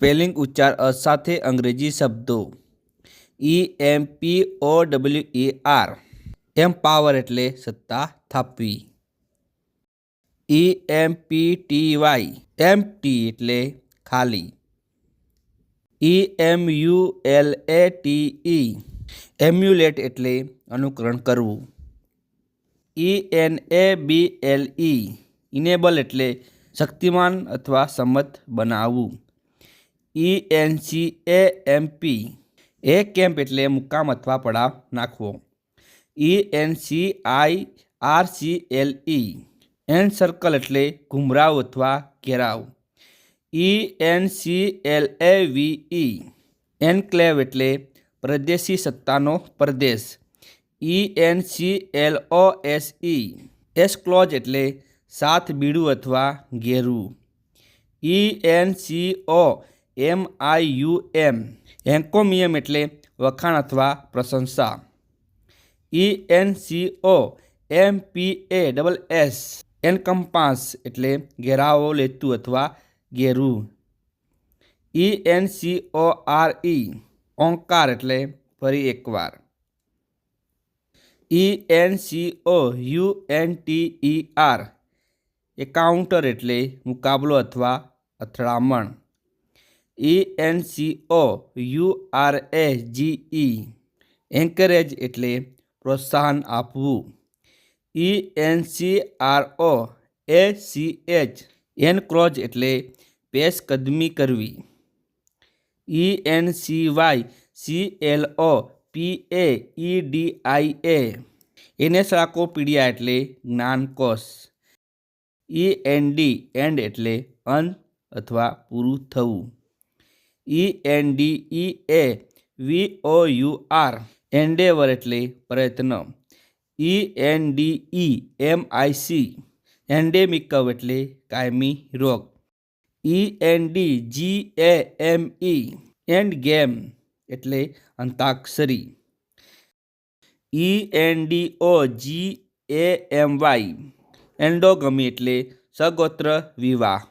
Spelling ઉચ્ચાર સાથે અંગ્રેજી શબ્દો. E M P O W E R empower એટલે સત્તા થાપવી. E M P T Y empty એટલે ખાલી. E M U L A T E emulate એટલે અનુકરણ કરવું. E N A B L E enable એટલે શક્તિમાન અથવા સંમત બનાવવું. E N C A M P encamp એટલે મુકામ અથવા પડાવ નાખવો. E N C I R C L E N circle એટલે ઘુમરાવ અથવા ઘેરાવ. E N C L A V E enclave એટલે પ્રદેશી સત્તાનો પ્રદેશ. E N C L O S E S close એટલે સાથ બીડું અથવા ઘેરવું E N C O M I U M. Encomium એટલે વખાણ અથવા પ્રશંસા. E N C O, M P A double S. Encompass એટલે ઘેરાવો લેતું અથવા ઘેરું. E N C O R E, encore એટલે ફરી એકવાર. E N C O U N T E R, encounter એટલે મુકાબલો અથવા અથડામણ. E N C O U R A G E encourage એટલે પ્રોત્સાહન આપવું. E N C R O A C H encroach એટલે પેશકદમી કરવી. E N C Y C L O P A E D I A encyclopaedia એટલે જ્ઞાનકોશ E N D end એટલે અંત અથવા પૂરું થવું. E N D E A V O U R endeavour એટલે પ્રયત્ન. E N D E M I C endemic એટલે કાયમી રોગ. E N D G A M E endgame એટલે antakshari. E N D O G A M Y endogamy એટલે સગોત્ર વિવાહ.